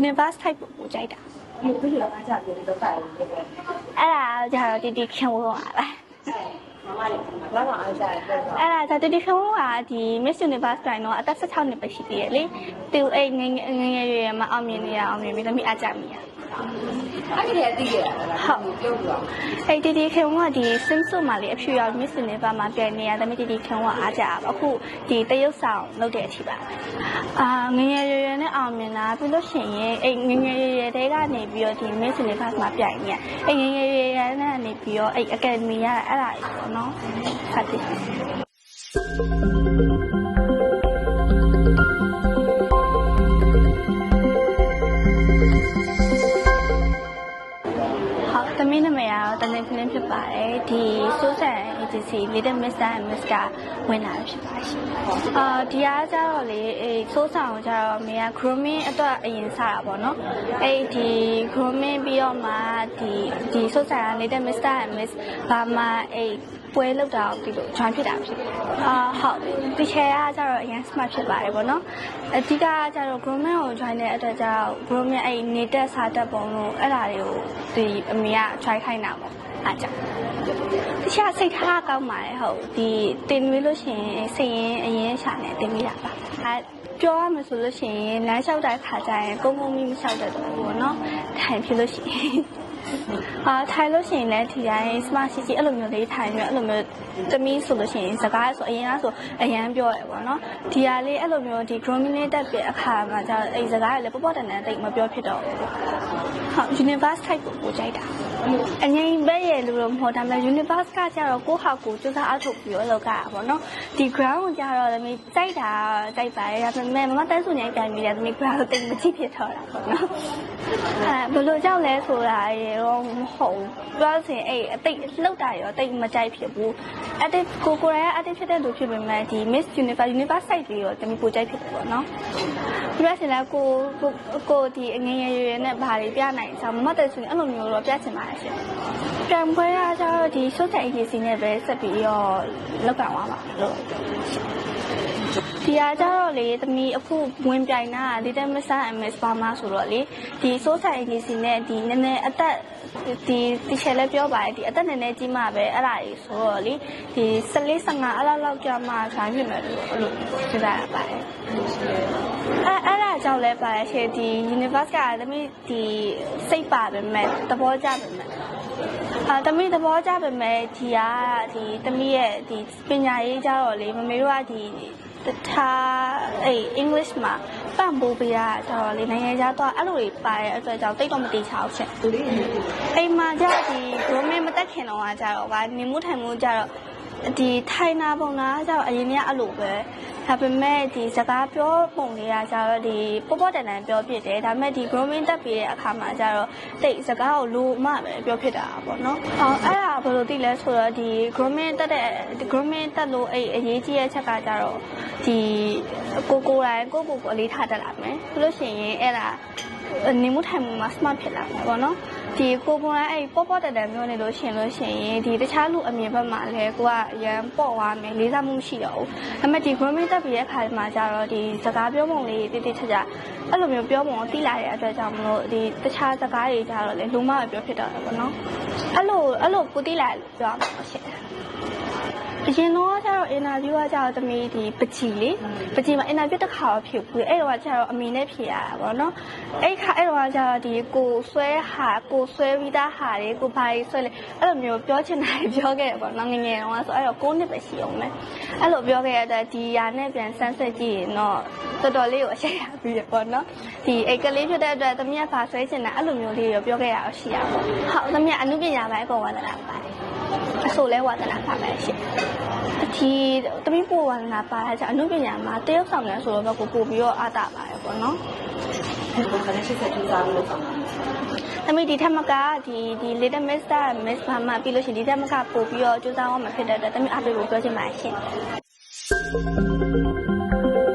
universe type ကိုပို့ကြိုက်တာဒီလိုလိုအားကြပြီးတော့တိုင်နေတယ်အဲ့ဒါကြတော့တီတီခင်ဝေါ်ပါပဲမမလေးဘာမှအားကြရတော့အဲ့ဒါဒါတီတီခင်ဝေါ်ကဒီ Miss Universe တိုင်းတော့အသက်16နှစ်ပဲရှိသေးတယ်လေသူအဲ့ငယ်ငယ်ငယ်ငယ်ရွယ်ရွယ်မှာအောင်မြင်နေရအောင်မြင်ပြီးသမီးအားကြမိရ အဲ့ဒီအတိရလားဟုတ်ပြောပြတော့အဲ့တီတီခင်ဝေါ်ကဒီ Simpson မှာလေအဖြူရောင် Miss Universe မှာပြန်နေရသမီးတီတီခင်ဝေါ်အားကြပါအခုဒီတရုတ်ဆောင်လုပ်တဲ့အထိပါအာငယ်ငယ်ရွယ်ရွယ်နဲ့အောင်မြင်တာပြီးလို့ရှိရင်အဲ့ငယ်ငယ်ရွယ်ရွယ်တဲကနေပြီးတော့ဒီ Miss Universe မှာပြိုင်နေရအဲ့ငယ်ငယ်ရွယ်ရွယ်နဲ့နေပြီးတော့အဲ့ Academy ရအဲ့ဒါကြီးပေါ့နော်ဟုတ်တ ပါတယ်ဒီစိုးစံ agency Little Mr and Miss ကဝင်လာဖြစ်ပါရှင်အာဒီအားကြတော့လေအဲစိုးစံကိုကြတော့မေက grooming အတွက်အရင်စတာပေါ့နော်အဲ့ဒီ grooming ပြီးတော့မှဒီဒီစိုးစံက Little Mr and Miss ဘာမှအဲ့ပွဲလောက်တာကိုဒီလို join ဖြစ်တာဖြစ်တယ်အာဟုတ်ဒီချက်ကကြတော့အရင် smart ဖြစ်ပါတယ်ပေါ့နော်အဓိကကြတော့ grooming ကို join တဲ့အတွက်ကြောင့် grooming အဲ့နေတက်စားတက်ပုံလို့အဲ့ဒါတွေကိုဒီအမေက try ခိုင်းတာပေါ့ အားကြောင့်တခြားစိတ်ထားကောင်းပါတယ်ဟုတ်ဒီတင်ပြီးလို့ရှိရင်စိတ်ရင်းအရင်ရှာနေတင်ပြီးတာပါအဲပြောရမယ်ဆိုလို့ရှိရင်လမ်းလျှောက်တဲ့ခါကျရင်ကုန်းကုန်းမီမလျှောက်တဲ့တူပေါ့နော်ထိုင်ဖြစ်လို့ရှိရင် အာထိုင်လို့ရှိရင်လည်းဒီတိုင်း smart city အဲ့လိုမျိုးလေးထိုင်ပြီးအဲ့လိုမျိုးတမီးဆိုလို့ရှိရင်စကားဆိုအရင်ကဆိုအရန်ပြောရပေါ့နော်ဒီဟာလေးအဲ့လိုမျိုးဒီ grooming လေးတက်တဲ့အခါမှာကျတော့အဲ့စကားကလည်းပေါ့ပေါ့တန်တန်တိတ်မပြောဖြစ်တော့ဘူးဟုတ် universe type ကိုပို့ကြိုက်တာအငိမ့်ပဲရဲ့လို့တော့မဟုတ်ဒါပေမဲ့ universe ကကျတော့ကိုယ့်ဟာကိုယ်စူးစမ်းအထောက်ပြီးတော့လောက်ကတာပေါ့နော်ဒီ ground ကိုကျတော့သမီးကြိုက်တာကြိုက်ပါတယ်ဒါပေမဲ့မမတန်းစုညိုင်းပြန်ပြီးတယ်သမီး ground ကိုတိတ်မကြည့်ဖြစ်တော့တာပေါ့နော်အဲဘယ်လိုကြောက်လဲဆိုတာရေတော့မဟုတ်ဘူးပြောစင်အဲ့အတိတ်လှုပ်တာရောတိတ်မကြိုက်ဖြစ်ဘူးအတိတ်ကိုကိုရကအတိတ်ဖြစ်တဲ့လူဖြစ်ပေမဲ့ဒီ Miss Universe Universe site လေးရောသမီးကိုကြိုက်ဖြစ်တယ်ပေါ့နော်ပြောစင်လဲကိုကိုကိုဒီအငငယ်ရွယ်ရွယ်နဲ့ဘာတွေပြနိုင်အောင်မမတန်းစုညအဲ့လိုမျိုးတော့ပြချင်ပါတယ်ရှင်ပြန်ပွဲရကြတော့ဒီ social agency နဲ့ပဲဆက်ပြီးတော့လောက်ကန်သွားပါလို့ဒီအားကြတော့လေသမီးအခုဝင်ပြိုင်တာ Little Miss and Miss Burma ဆိုတော့လေဒီ social agency နဲ့ဒီနည်းနည်းအသက်ဒီတီချယ်လည်းပြောပါတယ်ဒီအသက်နည်းနည်းကြီးမှပဲအဲ့ဒါကြီးဆိုတော့လေဒီ14 15အဲ့လောက်လောက်ကြာမှခိုင်းဖြစ်မယ်လို့အဲ့လိုစဉ်းစားရပါတယ်အဲ့ အဲ့ဒါကြောင့်လည်းပါတယ်ရှင်ဒီ Universe ကသမီးဒီစိတ်ပါပဲမဲ့သဘောကျပဲမဲ့အာတမီးသဘောကျပေမဲ့ဒီကဒီတမီးရဲ့ဒီပညာရေးကြတော့လေမမေတို့ကဒီတထားအဲ့ English မှာပံ့ပိုးပေးရကြတော့လေနိုင်ငံခြားတော့အဲ့လိုတွေပါတဲ့အတွက်ကြောင့်တိတ်တော့မတိချအောင်ချက်သူလေးနေတယ်အိမ်မှာကြဒီ government မတက်ခင်တော့ကကြတော့ကနေမှုထိုင်မှုကြတော့ဒီထိုင်နာပုံနာကြတော့အရင်ကအဲ့လိုပဲ ဒါပေမဲ့ဒီစကားပြောပုံတွေကကြတော့ဒီပေါ့ပေါ့တန်တန်ပြောဖြစ်တယ်ဒါပေမဲ့ဒီ grooming တက်ပြီးတဲ့အခါမှာကြတော့တိတ်စကားကိုလိုမှပဲပြောဖြစ်တာပေါ့နော်အော်အဲ့ဒါဘယ်လိုသိလဲဆိုတော့ဒီ grooming တက်တဲ့ grooming တက်လို့အဲ့အရေးကြီးတဲ့ချက်ကကြတော့ဒီကိုကိုယ်တိုင်ကိုကိုကိုအလေးထားတတ်လာမယ်ဆိုလို့ရှိရင်အဲ့ဒါ နေမှုထိုင်မှုမှာ smart ဖြစ်လာမှာပေါ့နော်ဒီကိုကိုယ်တိုင်အဲ့ပေါ့ပေါ့တန်တန်ပြောနေလို့ရှိရင်လို့ရှိရင်ဒီတခြားလူအမြင်ဘက်မှာလည်းကိုကအရန်ပေါ့သွားမယ်လေးစားမှုမရှိတော့ဘူးဒါပေမဲ့ဒီ grooming တက်ပြီးတဲ့အခါမှာကြတော့ဒီစကားပြောပုံလေးတိတိကျကျအဲ့လိုမျိုးပြောပုံကိုသိလာတဲ့အတွက်ကြောင့်မလို့ဒီတခြားစကားတွေကြတော့လေလုံးဝပဲပြောဖြစ်တော့တယ်ပေါ့နော်အဲ့လိုအဲ့လိုကိုသိလာလို့ပြောရမှာရှင် အရင်တော့ကျတော့ interview ကကျတော့တမီးဒီပချီလေပချီမှာ interview တစ်ခါတော့ဖြစ်ဘူးအဲ့တော့ကျတော့အမေနဲ့ဖြေရတာပေါ့နော်အဲ့ခါအဲ့တော့ကျတော့ဒီကိုဆွဲဟာကိုဆွဲပြီးသားဟာတွေကိုဘာကြီးဆွဲလဲအဲ့လိုမျိုးပြောချင်တာပြောခဲ့တယ်ပေါ့နော်ငငယ်တော့ဆိုအဲ့တော့9နှစ်ပဲရှိအောင်မယ်အဲ့လိုပြောခဲ့ရတဲ့ဒီຢာနဲ့ပြန်ဆန်းဆက်ကြည့်ရင်တော့တော်တော်လေးကိုအရှိရပြီးရပေါ့နော်ဒီအိတ်ကလေးဖြစ်တဲ့အတွက်တမီးကဘာဆွဲချင်တာအဲ့လိုမျိုးလေးကိုပြောခဲ့ရအောင်ရှိရပေါ့ဟုတ်တမီးကအမှုပညာပိုင်းပေါ်ဝါဒနာပါတယ် အဆိုလဲဝါဒနာပါပဲရှင်ဒီတမိပိုဝါဒနာပါတာကြောင့်အနုပညာမှာတရုတ်ဆောင်တယ်ဆိုတော့ဘက်ကိုပို့ပြီးတော့အားတာပါတယ်ပေါ့နော်ဒီလိုခဏရှိဆက်ကြိုးစားလို့ဆောင်တာ။တမိဒီထက်မကဒီဒီ Little Mister Miss Mama ပြီးလို့ရှိရင်ဒီထက်မကပို့ပြီးတော့ကြိုးစားအောင်မဖြစ်တဲ့အတွက်တမိအားပေးဖို့ပြောချင်ပါတယ်ရှင်။